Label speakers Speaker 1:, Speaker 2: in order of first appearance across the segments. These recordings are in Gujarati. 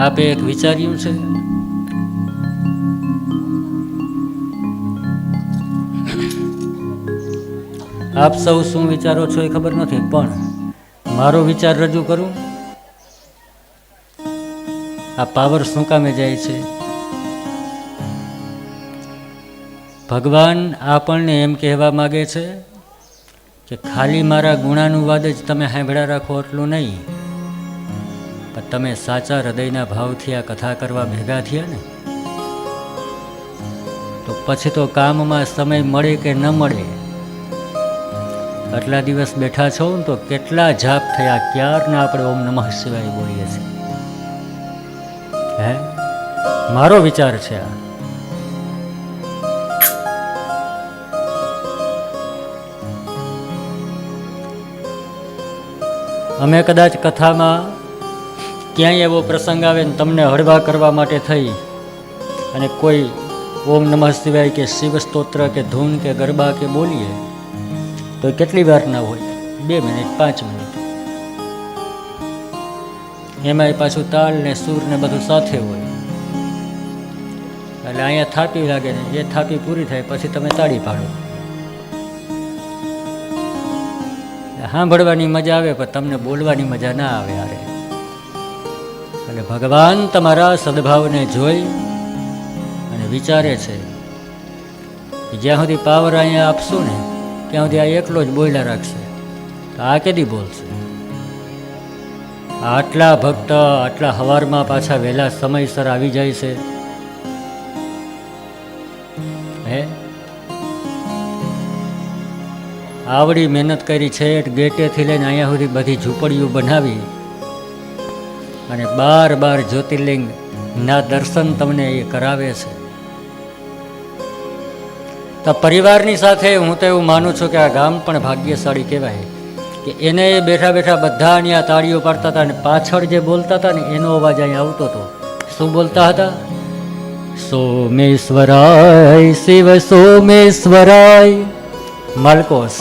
Speaker 1: આપે એક વિચાર્યું છે? આપ સૌ શું વિચારો છો એ ખબર નથી, પણ મારો વિચાર રજૂ કરું. આ પાવર શું કામે જાય છે? ભગવાન આપણને એમ કહેવા માગે છે કે ખાલી મારા ગુણાનુવાદ જ તમે સાંભળ્યા રાખો એટલું નહીં. પણ તમે સાચા હૃદયના ભાવથી આ કથા કરવા ભેગા થયા ને? તો પછી તો કામમાં સમય મળે કે ન મળે? આટલા દિવસ બેઠા છો ને તો કેટલા જાપ થયા, ક્યારના આપણે ઓમ નમઃ શિવાય બોલીએ છીએ? હે? મારો વિચાર છે આ. અમે કદાચ કથામાં ક્યાંય એવો પ્રસંગ આવે ને તમને હળવા કરવા માટે થઈ અને કોઈ ઓમ નમઃ શિવાય કે શિવ સ્તોત્ર કે ધૂન કે ગરબા કે બોલીએ, તો કેટલી વાર ના હોય? બે મિનિટ, પાંચ મિનિટ. એમાંય પાછું તાલ ને સૂર ને બધું સાથે હોય. એટલે અહીંયા થાપી લાગે ને, એ થાપી પૂરી થાય, પછી તમે તાળી પાડો. સાંભળવાની મજા આવે, પણ તમને બોલવાની મજા ના આવે યારે એટલે ભગવાન તમારા સદભાવને જોઈ અને વિચારે છે જ્યાં સુધી પાવર અહીંયા આપશું ને, ત્યાં સુધી આ એકલો જ બોલ્યા રાખશે. તો આ કેદી બોલશે? આટલા ભક્ત આટલા હવારમાં પાછા વહેલા સમયસર આવી જાય છે. હે? આવડી મહેનત કરી છે ગેટેથી લઈને અહીંયા સુધી બધી ઝૂંપડીઓ બનાવી અને બાર બાર જ્યોતિર્લિંગ ના દર્શન તમને એ કરાવે છે. તો પરિવારની સાથે હું તો એવું માનું છું કે આ ગામ પણ ભાગ્યશાળી કહેવાય કે એને બેઠા બેઠા બધા અહીંયા તાળીઓ પાડતા હતા અને પાછળ જે બોલતા હતા ને એનો અવાજ અહીં આવતો હતો. શું બોલતા હતા? સોમેશ્વરાય, શિવ સોમેશ્વરાય માલકોસ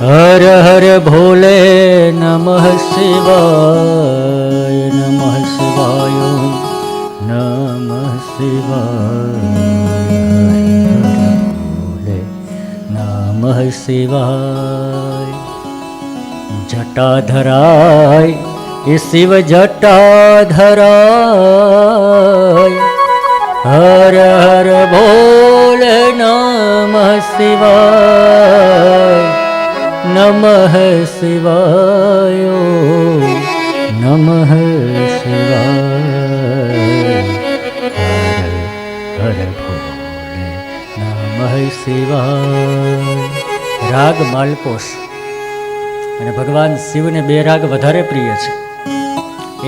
Speaker 1: હર હર ભોલે નમઃ શિવાય નમઃ શિવાય નમઃ શિવાય. ભોલે નમઃ શિવાય, જટાધરાય, એ શિવ જટાધરાય. હર હર ભોલે નમઃ શિવાય. નમઃ શિવાય નમઃ શિવાય હર ભોલે નમઃ શિવાય રાગ માલકોસ અને ભગવાન શિવને બે રાગ વધારે પ્રિય છે.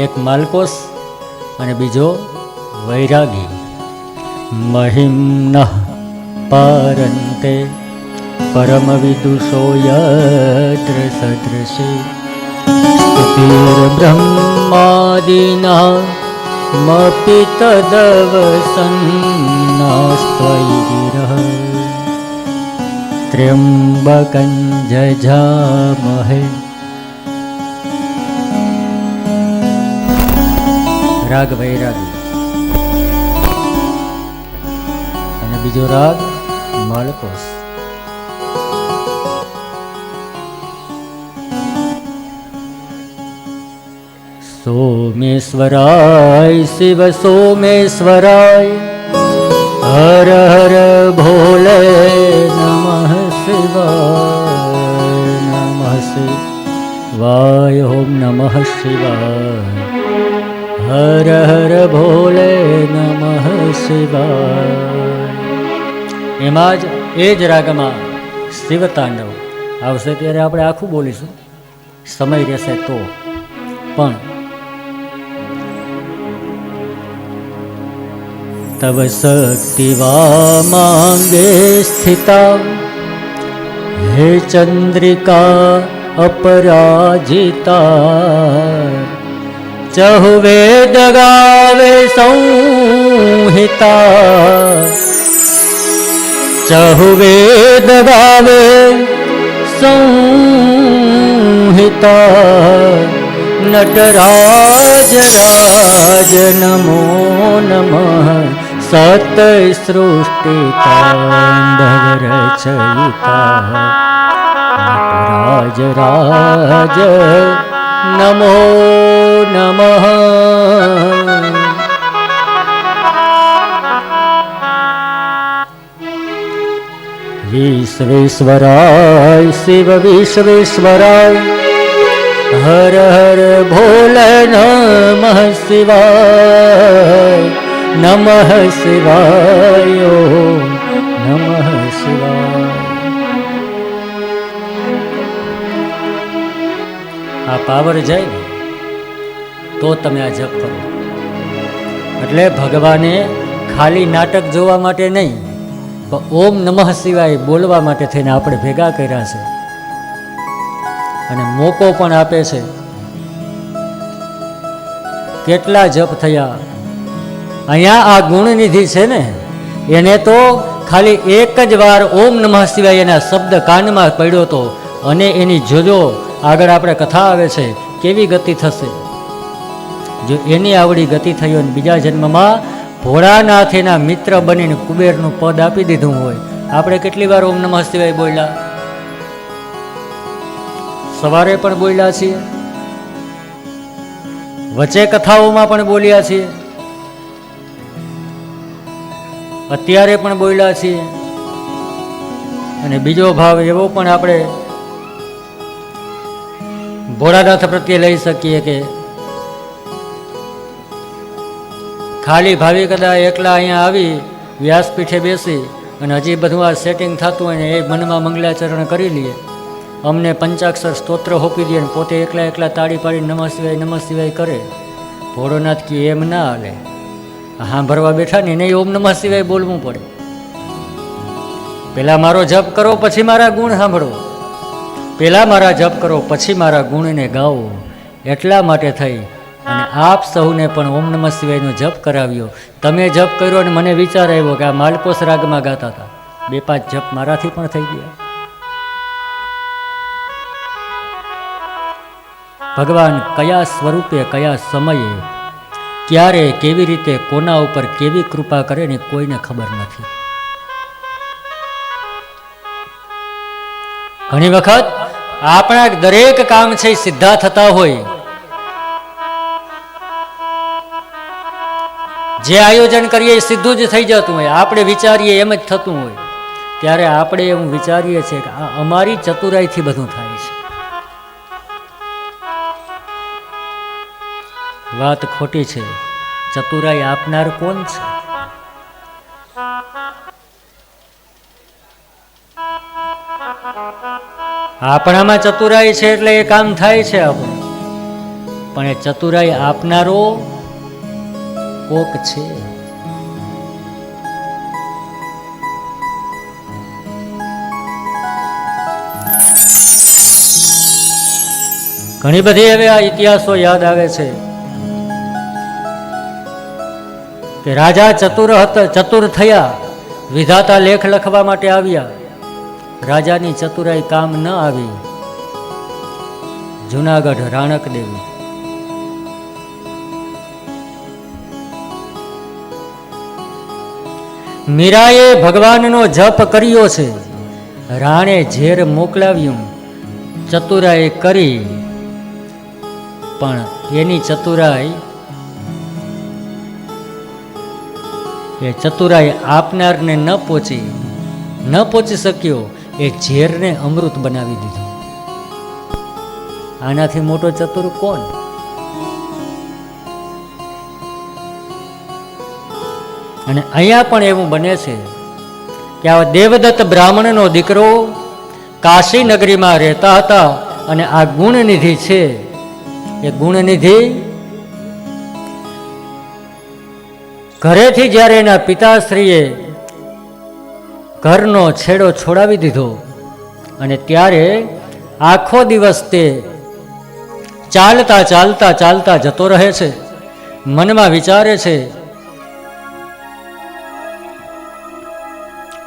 Speaker 1: એક માલકોસ અને બીજો વૈરાગી. મહિમ્ન પારંતે પરમ વિદુષો યત્ર સદૃશે બ્રહ્માદિના મપી તદવસન્નાસ્ત્વયિ ગિરઃ ત્ર્યંબકં જજામહે રાગ વૈરાગી અને બીજો રાગ માલકોસ સોમેશ્વરાય, શિવ સોમેશ્વરાય, હર હર ભોલે નમઃ શિવાય નમઃ શિવાય, ઓમ નમઃ શિવાય, હર હર ભોલે નમઃ શિવાય. એમાં જ એ જ રાગમાં શિવ આવશે ત્યારે આપણે આખું બોલીશું. સમય રહેશે તો. પણ તવ શક્તિવા માંગે સ્થિતા હે ચંદ્રિકા અપરાજિતા ચહુવેદ ગાવે સંહિતા ચહુવેદ ગાવે સંહિતા નટરાજ રાજ નમો सत्य सृष्टिता राज राज नमो नमः विश्वेश्वराय शिव विश्वेश्वराय हर हर भोल न નમઃ શિવાય નમઃ શિવાય. આ પાવર જાય તો તમે આ જપ કરો. એટલે ભગવાને ખાલી નાટક જોવા માટે નહીં ઓમ નમઃ શિવાય બોલવા માટે થઈને આપણે ભેગા કર્યા છે. અને મોકો પણ આપે છે. કેટલા જપ થયા અહીંયા આ ગુણનિધિ છે ને, એને તો ખાલી એક જ વાર ઓમ નમઃ શિવાય એના શબ્દ કાનમાં પડ્યો તો અને એની જોજો આગળ આપણે કથા આવે છે, કેવી ગતિ થશે? જો એની આવડી ગતિ થઈ હોય બીજા જન્મમાં ભોળાનાથ એના મિત્ર બનીને કુબેરનું પદ આપી દીધું હોય, આપણે કેટલી વાર ઓમ નમઃ શિવાય બોલ્યા? સવારે પણ બોલ્યા છીએ. વચ્ચે કથાઓમાં પણ બોલ્યા છીએ. અત્યારે પણ બોલ્યા છીએ. અને બીજો ભાવ એવો પણ આપણે ભોળાનાથ પ્રત્યે લઈ શકીએ કે ખાલી ભાવી કદા એકલા અહીંયા આવી વ્યાસપીઠે બેસી અને હજી બધું આ સેટિંગ થતું હોય ને એ મનમાં મંગલાચરણ કરી લઈએ. અમને પંચાક્ષર સ્તોત્ર હોપી દે અને પોતે એકલા એકલા તાળી પાડી નમઃ શિવાય નમઃ શિવાય કરે. ભોળોનાથ કે એમ ના હાલે. હા ભરવા બેઠા ને એને ઓમ નમઃ સિવાય બોલવું પડે. પહેલાં મારો જપ કરો પછી મારા ગુણ સાંભળો. પહેલાં મારા જપ કરો પછી મારા ગુણને ગાઓ. એટલા માટે થઈ. અને આપ સૌને પણ ઓમ નમઃ શિવાયનો જપ કરાવ્યો. તમે જપ કર્યો અને મને વિચાર આવ્યો કે આ માલકોસ રાગમાં ગાતા હતા. બે પાંચ જપ મારાથી પણ થઈ ગયા. ભગવાન કયા સ્વરૂપે કયા સમયે ક્યારે, કેવી રીતે, કોના ઉપર કેવી કૃપા કરે ને કોઈને ખબર નથી. ઘણી વખત આપણા દરેક કામ છે સીધા થતા હોય. જે આયોજન કરીએ એ સીધું જ થઈ જતું હોય. આપણે વિચારીએ એમ જ થતું હોય. ત્યારે આપણે એવું વિચારીએ છીએ કે અમારી ચતુરાઈથી બધું થાય છે. વાત ખોટી છે. ચતુરાઈ આપનાર કોણ છે? આપણામાં ચતુરાઈ છે એટલે એ કામ થાય છે આપણે પણ એ ચતુરાઈ આપનારો કોક છે. ઘણી બધી હવે આ ઇતિહાસો યાદ આવે છે. કે રાજા ચતુર હતા ચતુર થયા, વિધાતા લેખ લખવા માટે આવ્યા. રાજાની ચતુરાઈ કામ ન આવી. જુનાગઢ રાણક દેવી મીરાએ ભગવાનનો જપ કર્યો છે. રાણે ઝેર મોકલાવ્યું. ચતુરાઈ કરી. પણ એની ચતુરાઈ એ ચતુરાઈ આપનારને ન પહોંચી ન પહોંચી શક્યો એ ઝેરને અમૃત બનાવી દીધું. આનાથી મોટો ચતુર કોણ? અને અહીંયા પણ એવું બને છે કે આ દેવદત્ત બ્રાહ્મણનો દીકરો કાશી નગરીમાં રહેતા હતા અને આ ગુણનિધિ છે. એ ગુણનિધિ ઘરેથી જ્યારે એના પિતાશ્રીએ ઘરનો છેડો છોડાવી દીધો અને ત્યારે આખો દિવસ તે ચાલતા ચાલતા ચાલતા જતો રહે છે, મનમાં વિચારે છે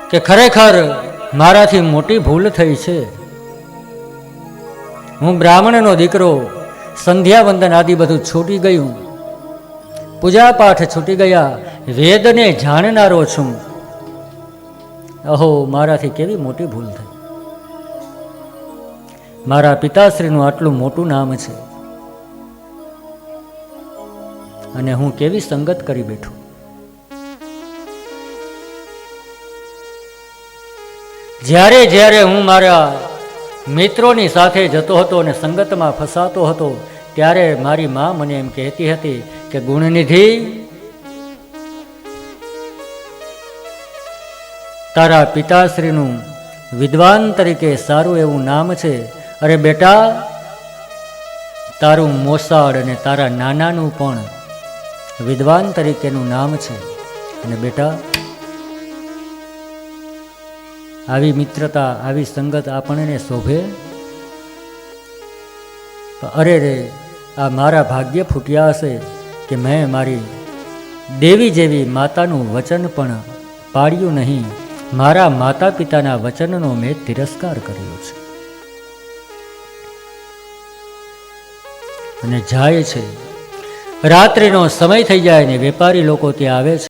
Speaker 1: કે ખરેખર મારાથી મોટી ભૂલ થઈ છે. હું બ્રાહ્મણનો દીકરો સંધ્યાવંદન આદિ બધું છૂટી ગયું. પૂજા પાઠ છૂટી ગયા. વેદને જાણનારો છું. અહો, મારાથી કેવી મોટી ભૂલ થઈ. મારા પિતાશ્રીનું આટલું મોટું નામ છે. અને હું કેવી સંગત કરી બેઠું. જ્યારે જ્યારે હું મારા મિત્રોની સાથે જતો હતો અને સંગતમાં ફસાતો હતો, ત્યારે મારી મા મને એમ કહેતી હતી કે ગુણનિધિ તારા પિતાશ્રીનું વિદ્વાન તરીકે સારું એવું નામ છે. અરે બેટા, તારું મોસાળ અને તારા નાનાનું પણ વિદ્વાન તરીકેનું નામ છે. અને બેટા, આવી મિત્રતા, આવી સંગત આપણને શોભે? અરે રે, આ મારા ભાગ્ય ફૂટ્યા હશે. કે મેં મારી દેવી જેવી માતાનું વચન પણ પાડ્યું નહીં. મારા માતા પિતાના વચનનો મેં તિરસ્કાર કર્યો છે. અને જાય છે. રાત્રિનો સમય થઈ જાય ને વેપારી લોકો ત્યાં આવે છે.